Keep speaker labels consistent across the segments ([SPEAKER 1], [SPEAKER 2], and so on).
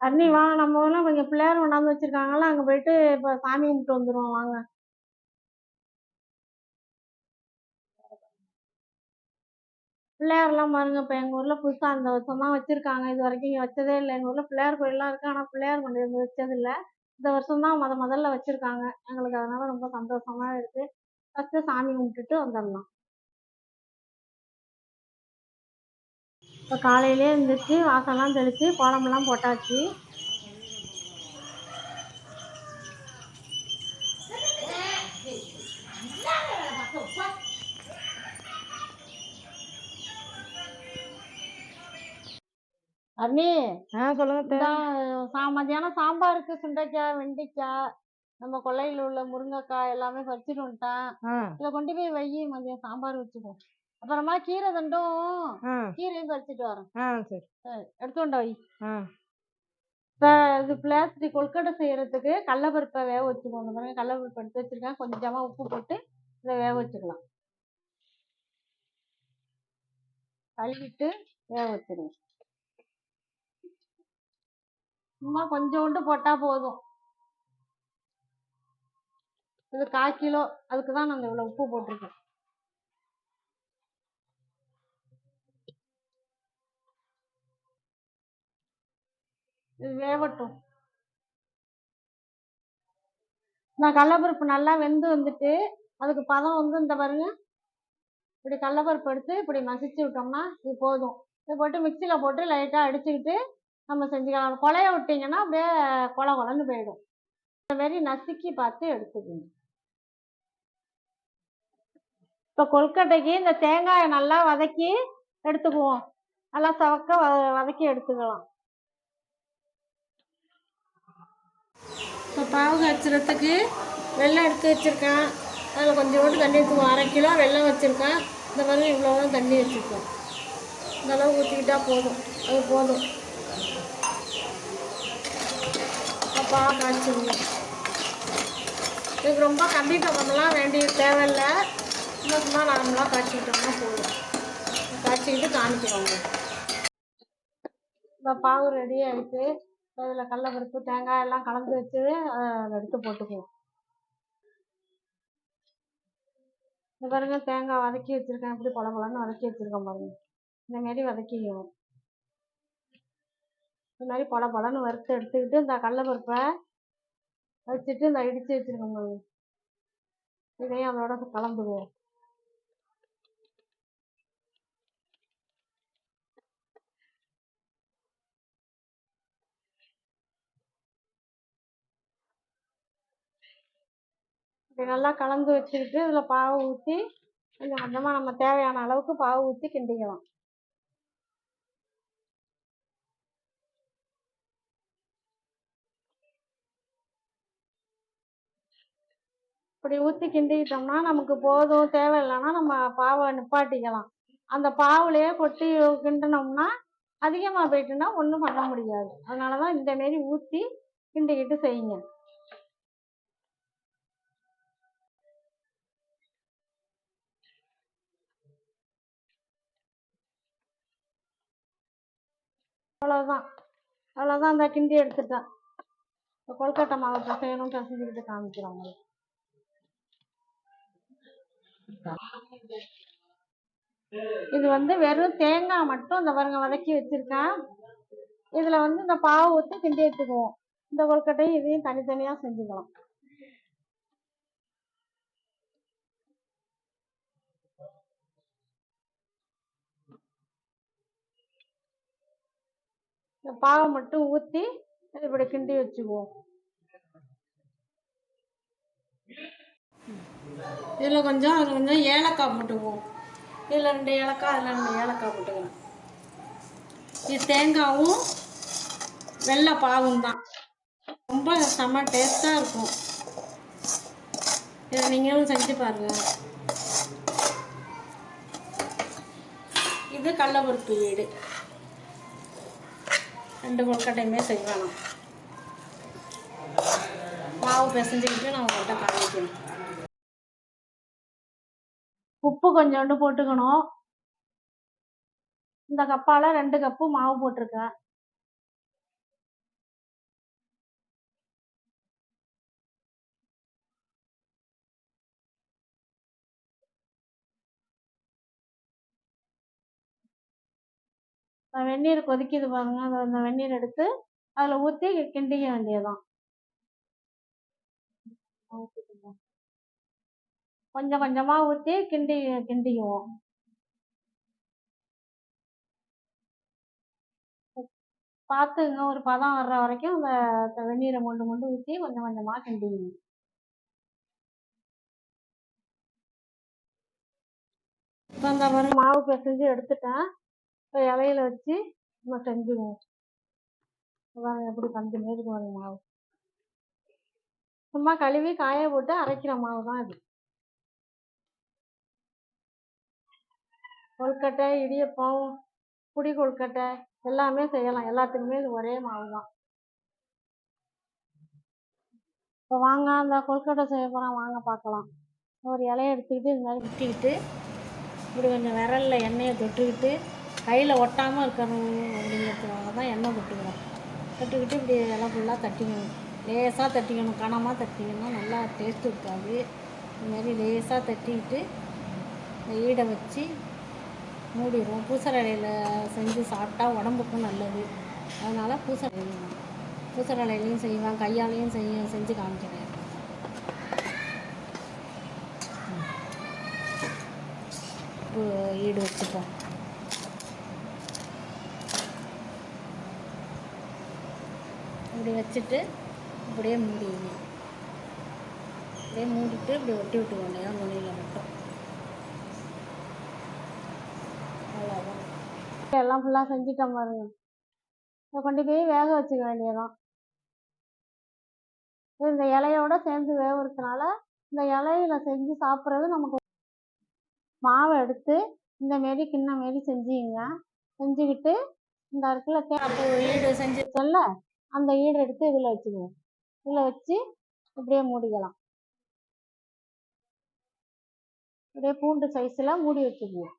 [SPEAKER 1] அண்ணி வாங்க நம்ம ஊரில் கொஞ்சம் பிள்ளையார் கொண்டாந்து வச்சுருக்காங்கல்ல அங்கே போயிட்டு இப்போ சாமி கும்பிட்டு வந்துடுவோம் வாங்க. பிள்ளையார்லாம் பாருங்க இப்போ எங்கள் ஊரில் புதுசாக அந்த வருஷம் தான் வச்சுருக்காங்க. இது வரைக்கும் இங்கே வச்சதே இல்லை. எங்கள் ஊரில் பிள்ளையார் கோயிலெலாம் இருக்குது ஆனால் பிள்ளையார் கொண்டு வந்து வச்சதில்லை. இந்த வருஷம் தான் முத முதல்ல வச்சுருக்காங்க. எங்களுக்கு அதனால் ரொம்ப சந்தோஷமா இருக்குது ஃபஸ்ட்டு சாமி கும்பிட்டுட்டு வந்துடலாம் இப்போ காலையிலே எழுந்திரிச்சு வாசல்லாம் தெளித்து கோலமெல்லாம் போட்டாச்சு. அண்ணி
[SPEAKER 2] ஆ சொல்லுங்க
[SPEAKER 1] சா மத்தியானம் சாம்பாருக்கு சுண்டைக்காய் வெண்டைக்காய் நம்ம கொல்லையில் உள்ள முருங்கைக்காய் எல்லாமே பறிச்சுட்டு வந்துட்டேன். இதை கொண்டு போய் வை மதியம் சாம்பார் வச்சுக்குவோம் அப்புறமா கீரை தண்டும். கீரையும் பறிச்சுட்டு வரேன்.
[SPEAKER 2] ஆ சரி.
[SPEAKER 1] சரி, எடுத்து கொண்டு வை இப்போ இது பிளாஸ்டிக் கொழுக்கட்டை செய்யறதுக்கு கடலப்பருப்பை வேக இந்த மாதிரி கடலப்பருப்பு எடுத்து வச்சிருக்கேன். கொஞ்சமா உப்பு போட்டு இதை வேக வச்சுக்கலாம். கழுவிட்டு வேக வச்சிருவேன் சும்மா கொஞ்சோண்டு போட்டா போதும். இது கால் கிலோ. அதுக்கு தான் நாங்கள் இவ்வளோ உப்பு போட்டிருக்கோம் இது வேகட்டும். நான் கடலப்பருப்பு நல்லா வெந்து வந்துட்டு அதுக்கு பதம் வந்து இந்த பாருங்க. இப்படி கடலப்பருப்பு எடுத்து இப்படி மசிச்சு விட்டோம்னா இது போதும். இது போட்டு மிக்சியில் போட்டு லைட்டாக அடிச்சுக்கிட்டு நம்ம செஞ்சுக்கலாம். கொலைய விட்டிங்கன்னா அப்படியே கொல கொலன்னு போயிடும். இந்த மாரி நசுக்கி பார்த்து எடுத்துக்கணும் இப்போ கொல்கட்டைக்கு இந்த தேங்காயை நல்லா வதக்கி எடுத்துக்குவோம். நல்லா சவக்க வ வதக்கி எடுத்துக்கலாம். இப்போ பாவு காய்ச்சறதுக்கு வெள்ளம் எடுத்து வச்சுருக்கேன். அதில் கொஞ்சோண்டு தண்ணி ஊற்றுவோம் அரை கிலோ வெள்ளம் வச்சுருக்கேன். இந்த மாதிரி இவ்வளோ தண்ணி வச்சுருக்கோம். இந்தளவு ஊற்றிக்கிட்டால் போதும். அது போதும். அப்பா காய்ச்சிடணும் இதுக்கு ரொம்ப கம்மி பக்கம்லாம் வேண்டிய தேவையில்லை. சும்மா சும்மா நார்மலாக காய்ச்சிக்கிட்டோம்னா போதும். காய்ச்சிக்கிட்டு காமிக்கிறோங்க இப்போ பாவு ரெடி ஆகிட்டு அதில் கடலப்பருப்பு தேங்காய் எல்லாம் கலந்து வச்சு அதை எடுத்து போட்டுக்குவோம். இந்த பாருங்க தேங்காய் வதக்கி வச்சுருக்கேன். எப்படி பழ கொலன்னு வதக்கி வச்சுருக்கேன் பாருங்க. இந்த மாதிரி வதக்கிக்கணும். இந்த மாதிரி பொல பழன்னு வறுத்து எடுத்துக்கிட்டு இந்த கடலப்பருப்பை வச்சுட்டு இந்த இடித்து வச்சுருக்கோம் பாருங்க. இதையும் அதோட கலந்துக்குவோம். இப்படி நல்லா கலந்து வச்சுக்கிட்டு இதில் பாவு ஊற்றி கொஞ்சம் கொஞ்சமாக நம்ம தேவையான அளவுக்கு பாகு ஊற்றி கிண்டிக்கலாம். இப்படி ஊற்றி கிண்டிக்கிட்டோம்னா நமக்கு போதும் தேவையில்லைன்னா நம்ம பாவை நிப்பாட்டிக்கலாம். அந்த பாவுலையே கொட்டி கிண்டினோம்னா அதிகமாக போயிட்டுன்னா ஒன்றும் பண்ண முடியாது. அதனால தான் இந்த மாரி ஊற்றி கிண்டிக்கிட்டு செய்யுங்க. அவ்வளோதான் அவ்வளோதான் அந்த கிண்டி எடுத்துட்டேன் இப்போ கொழுக்கட்டை மாவு பிசையணும் பிசைஞ்சுக்கிட்டு காமிக்கிறோம் உங்களுக்கு இது வந்து வெறும் தேங்காய் மட்டும் இந்த பாருங்க வதக்கி வச்சிருக்கேன். இதில் வந்து இந்த பாவு ஊற்றி கிண்டி எடுத்துக்குவோம். இந்த கொல்கட்டையும் இதையும் தனித்தனியாக செஞ்சுக்கலாம் இந்த பாவை மட்டும் ஊற்றி இப்படி கிண்டி வச்சுக்குவோம். இதில் கொஞ்சம் அதில் கொஞ்சம் ஏலக்காய் போட்டுக்குவோம். இதில் ரெண்டு ஏலக்காய் அதில் ரெண்டு ஏலக்காய் போட்டுக்கலாம் இது தேங்காவும் வெள்ளை பாவும் தான். ரொம்ப செம்ம டேஸ்ட்டாக இருக்கும். இதை நீங்களும் செஞ்சு பாருங்கள் இது கடலப்பருப்பு வீடு ரெண்டு கொழுக்கட்டையுமே செய்வேணும் மாவு பிசைஞ்சுக்கிட்டு நான் உங்கள்கிட்ட காமிக்கணும் உப்பு கொஞ்சோண்டு போட்டுக்கணும். இந்த கப்பால் ரெண்டு கப்பு மாவு போட்டிருக்கேன். வெந்நீர் கொதிக்குது பாருங்க. அந்த அந்த வெந்நீர் எடுத்து அதில் ஊற்றி கிண்டிக்க வேண்டியதுதான். கொஞ்சம் கொஞ்சமாக ஊற்றி கிண்டி கிண்டிக்குவோம். பார்த்துங்க ஒரு பதம் வர்ற வரைக்கும் அந்த வெந்நீரை மொண்டு மொண்டு ஊற்றி கொஞ்சம் கொஞ்சமாக கிண்டிக்கணும் இப்போ அந்த மாதிரி மாவு பிசைஞ்சு எடுத்துட்டேன். இப்போ இலையில வச்சு நம்ம செஞ்சுக்குவோம் பாருங்க எப்படி பஞ்சு மாரி பாருங்க மாவு. சும்மா கழுவி காய போட்டு அரைக்கிற மாவு தான் இது. கொழுக்கட்டை இடியப்பம் புடி கொழுக்கட்டை எல்லாமே செய்யலாம். எல்லாத்துக்குமே இது ஒரே மாவு தான். இப்போ வாங்க அந்த கொழுக்கட்டை செய்ய போகிறோம் வாங்க பார்க்கலாம். ஒரு இலையை எடுத்துக்கிட்டு இது மாதிரி குத்திக்கிட்டு இப்படி கொஞ்சம் விரலில் எண்ணெயை தொட்டுக்கிட்டு கையில் ஒட்டாமல் இருக்கணும் அப்படிங்கிறதுக்காக தான் எண்ணெய் கொட்டுக்கிறோம். கட்டுக்கிட்டு இப்படி எல்லாம் ஃபுல்லாக தட்டிக்கணும். லேசாக தட்டிக்கணும். கனமாக தட்டிங்கன்னா நல்லா டேஸ்ட் இருக்காது. இதுமாரி லேசாக தட்டிக்கிட்டு இந்த ஈடை வச்சு மூடிடுவோம். பூசரடையில் செஞ்சு சாப்பிட்டா உடம்புக்கும் நல்லது. அதனால் பூசரடை பூசரடையிலையும் செய்வேன். கையாலையும் செய்ய செஞ்சு காமிக்கிறேன். ஈடு வச்சுப்போம். இப்படி வச்சுட்டு இப்படியே மூடிடணும் அப்படியே மூடிட்டு இப்படி ஒட்டி விட்டு வேண்டியதான் நுனியில் மட்டும். அவ்வளோதான் எல்லாம் ஃபுல்லாக செஞ்சுட்டோம் பாருங்க. இதை கொண்டு போய் வேக வச்சுக்க வேண்டியதான் இந்த இலையோட சேர்ந்து வேகிறதுனால இந்த இலையில செஞ்சு சாப்பிட்றது நமக்கு மாவை எடுத்து இந்த மாரி கிண்ண மாரி செஞ்சுங்க. செஞ்சுக்கிட்டு இந்த இடத்துல ஈடு செஞ்சு சொல்ல? அந்த ஈடு எடுத்து இதில் வச்சுக்குவோம். இதில் வச்சு இப்படியே மூடிக்கலாம். அப்படியே பூண்டு சைஸில் மூடி வச்சுக்குவோம்.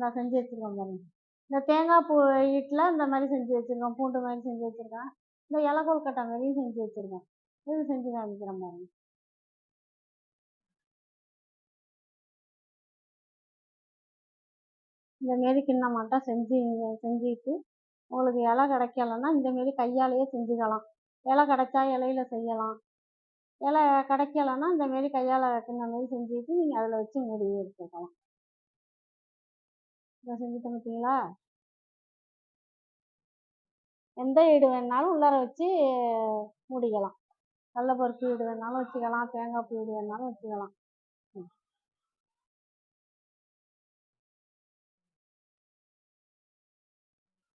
[SPEAKER 1] நான் செஞ்சு வச்சுருக்கோம் பாருங்க. இந்த தேங்காய் பூ ஈட்டில் இந்த மாதிரி செஞ்சு வச்சுருக்கோம் பூண்டு மாதிரி செஞ்சு வச்சுருக்கேன் இந்த இலை கட்டை மாதிரியும் செஞ்சு வச்சுருக்கேன் இது செஞ்சு காமிக்கிறேன் பாருங்க இந்த மாரி கிண்ணமாட்டம் செஞ்சு செஞ்சுட்டு உங்களுக்கு இலை கிடைக்கலன்னா இந்த மாரி கையாலேயே செஞ்சுக்கலாம். இலை கிடைச்சா இலையில செய்யலாம். இலை கிடைக்கலன்னா இந்த மாரி கையால் கிண்ண மாரி செஞ்சுட்டு நீங்கள் அதில் வச்சு மூடி எடுத்துக்கலாம். இதை செஞ்சுட்டு பார்த்தீங்களா? எந்த ஈடு வேணாலும் உள்ளார வச்சு மூடிக்கலாம். கடலப்பருப்பு வீடு வேணாலும் வச்சுக்கலாம் தேங்காய் பூ வீடு வேணாலும் வச்சுக்கலாம்.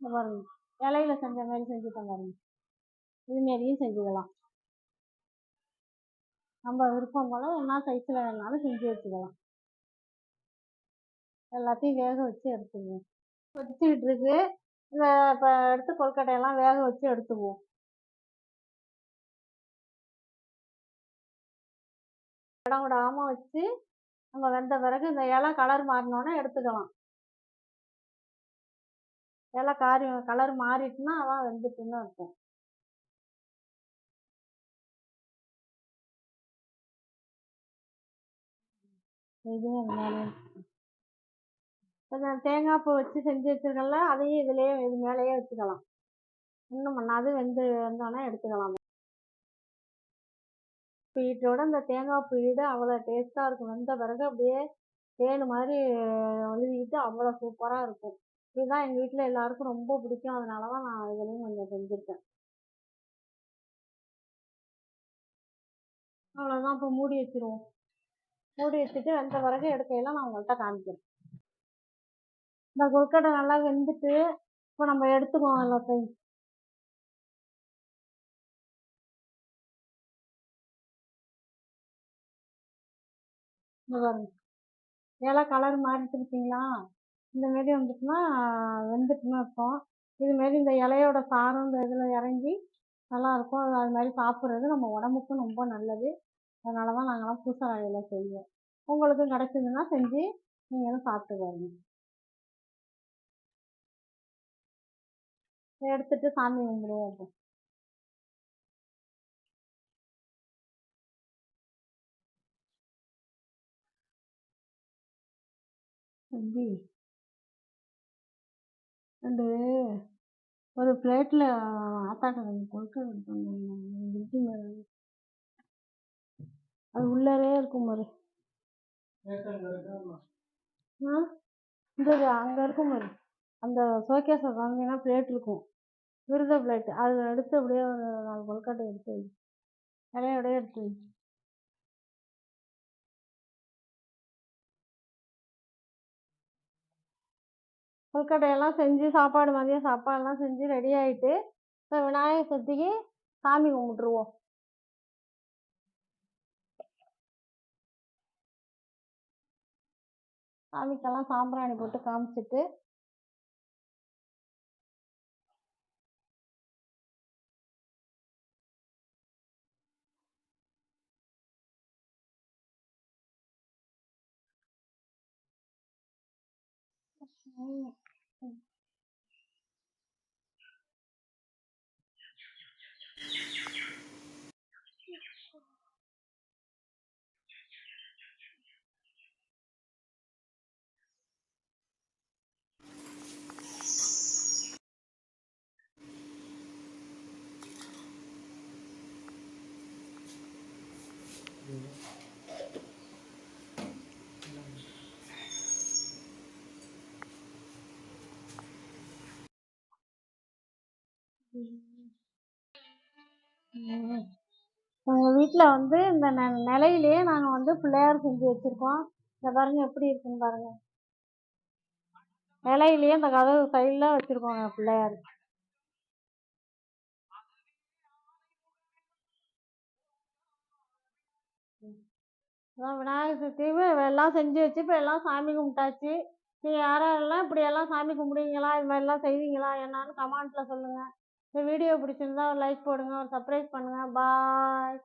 [SPEAKER 1] இந்த பாருங்க. இலையில செஞ்ச மாதிரி செஞ்சுட்டேன் பாருங்க. இதுமாரியும் செஞ்சுக்கலாம். நம்ம விருப்பம் போல் என்ன சைஸில் வேணாலும் செஞ்சு வச்சுக்கலாம். எல்லாத்தையும் வேக வச்சு எடுத்துக்குவோம். கொதிச்சுக்கிட்டு இருக்கு. இந்த இப்போ எடுத்து கொழுக்கட்டையெல்லாம் வேக வச்சு எடுத்துக்குவோம். இடம் விடாமல் வச்சு நம்ம வெந்த பிறகு இந்த இலை கலர் மாறினோன்னே எடுத்துக்கலாம். இலை காரி கலர் மாறிட்டுனா அதான் வெந்துட்டுன்னு இருக்கும். இதுவும் கொஞ்சம் தேங்காய் பூ வச்சு செஞ்சு வச்சுருக்கல அதையும் இதுலேயே இது மேலேயே வச்சுக்கலாம். இன்னும் பண்ணாது வெந்து வெந்தோடனே எடுத்துக்கலாம். ஸ்வீட்டோட இந்த தேங்காய் பூ அவ்வளோ டேஸ்ட்டாக இருக்கும். வெந்த பிறகு அப்படியே தேன் மாதிரி ஒழுகிட்டு அவ்வளோ சூப்பராக இருக்கும். இதுதான் எங்கள் வீட்டில் எல்லாருக்கும் ரொம்ப பிடிக்கும். அதனால தான் நான் இதுலேயும் கொஞ்சம் செஞ்சுருக்கேன். அவ்வளோதான் இப்போ மூடி வச்சுருவோம். மூடி வச்சுட்டு வெந்த பிறகு எடுக்கையில் நான் உங்கள்கிட்ட காமிக்கிறேன். இந்த கொழுக்கட்டை நல்லா வெந்துட்டு இப்போ நம்ம எடுத்துக்குவோம் எல்லாத்தையும். இந்த பாருங்க. இலை கலர் மாறிட்டு பார்த்தீங்களா இந்த மாரி வந்துட்டுனா வெந்துட்டுன்னு அர்த்தம். இதுமாரி இந்த இலையோட சாரம் இந்த இதில் இறங்கி நல்லாயிருக்கும் அது அது மாதிரி சாப்பிட்றது நம்ம உடம்புக்கும் ரொம்ப நல்லது. அதனால தான் நாங்கள்லாம் பூசணிக்காயில் செய்வோம். உங்களுக்கும் கிடச்சிதுன்னா செஞ்சு நீங்களும் சாப்பிட்டு பாருங்க. எடுத்துகிட்டு சாமி கும்பிடுவோம் அப்போ. தம்பி ரெண்டு ஒரு பிளேட்டில் ஆத்தாட்ட ரெண்டு கொழுக்கட்டை எடுத்து அது உள்ளாரே இருக்கும் பாரு. ஆ? இந்த அங்கே இருக்கும் பாரு. அந்த ஷோகேஸை திறந்தீங்கன்னா பிளேட் இருக்கும். விருத பிளேட்டு அதில் எடுத்து அப்படியே ஒரு நாலு கொழுக்கட்டை எடுத்து வை. அப்படியே எடுத்து வை. கொழுக்கட்டையெல்லாம் செஞ்சு சாப்பாடு மதியம் சாப்பாடெல்லாம் செஞ்சு ரெடி ஆகிட்டு இப்போ விநாயகர் சதுர்த்திக்கு சாமி கும்பிட்ருவோம் சாமிக்கெல்லாம் சாம்பிராணி போட்டு காமிச்சிட்டு 嗯。嗯。எங்கள் வீட்டில் வந்து இந்த நெ நிலையிலேயே நாங்கள் வந்து பிள்ளையார் செஞ்சு வச்சுருக்கோம். இந்த பாருங்க எப்படி இருக்குன்னு பாருங்க. நிலையிலேயே இந்த கதவு சைடில் வச்சுருக்கோங்க பிள்ளையார். அதான் விநாயகர் சதுர்த்திக்கு எல்லாம் செஞ்சு வச்சு இப்போ எல்லாம் சாமி கும்பிட்டாச்சு. நீங்கள் யாரெல்லாம் இப்படி இப்படியெல்லாம் சாமி கும்பிடுவீங்களா? இது மாதிரிலாம் செய்வீங்களா? என்னான்னு கமெண்ட்டில் சொல்லுங்கள் இந்த வீடியோ பிடிச்சிருந்தா ஒரு லைக் போடுங்க ஒரு சப்ஸ்கிரைப் பண்ணுங்கள் பாய்